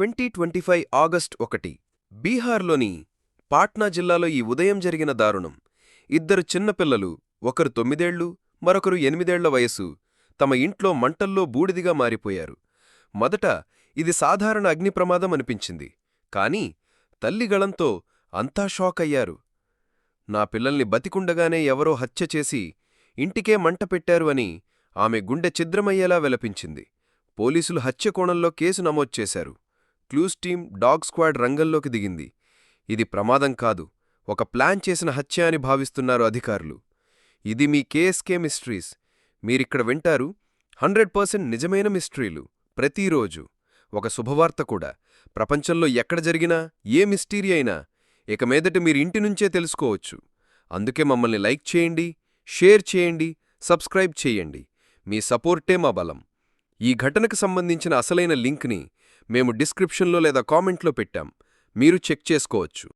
Twenty twenty five August ఒకటి బీహార్లోని పాట్నా జిల్లాలో ఈ ఉదయం జరిగిన దారుణం. ఇద్దరు చిన్నపిల్లలు ఒకరు తొమ్మిదేళ్ళు మరొకరు ఎనిమిదేళ్ళ వయసు తమ ఇంట్లో మంటల్లో బూడిదిగా మారిపోయారు. మొదట ఇది సాధారణ అగ్ని ప్రమాదం అనిపించింది కాని తల్లిగళంతో అంతా షాకయ్యారు నా పిల్లల్ని బతికుండగానే ఎవరో హత్య చేసి ఇంటికే మంట పెట్టారు అని ఆమె గుండె ఛిద్రమయ్యేలా విలపించింది. పోలీసులు హత్య కోణంలో కేసు నమోదు చేశారు. క్లూస్ టీం డాగ్ స్క్వాడ్ రంగంలోకి దిగింది. ఇది ప్రమాదం కాదు. ఒక ప్లాన్ చేసిన హత్య అని భావిస్తున్నారు అధికారులు. ఇది మీ కేఎస్కే మిస్టరీస్. మీరిక్కడ వింటారు. హండ్రెడ్ పర్సెంట్ నిజమైన మిస్టరీలు. ప్రతిరోజు. ఒక శుభవార్త కూడా. ప్రపంచంలో ఎక్కడ జరిగినా ఏ మిస్టీరీ అయినా ఇక మీదట మీరు ఇంటి నుంచే తెలుసుకోవచ్చు. అందుకే మమ్మల్ని లైక్ చేయండి షేర్ చేయండి సబ్స్క్రైబ్ చేయండి. మీ సపోర్టే మా బలం. ఈ ఘటనకు సంబంధించిన అసలైన లింక్ని మేము డిస్క్రిప్షన్లో లేదా కామెంట్లో పెట్టాం. మీరు చెక్ చేసుకోవచ్చు.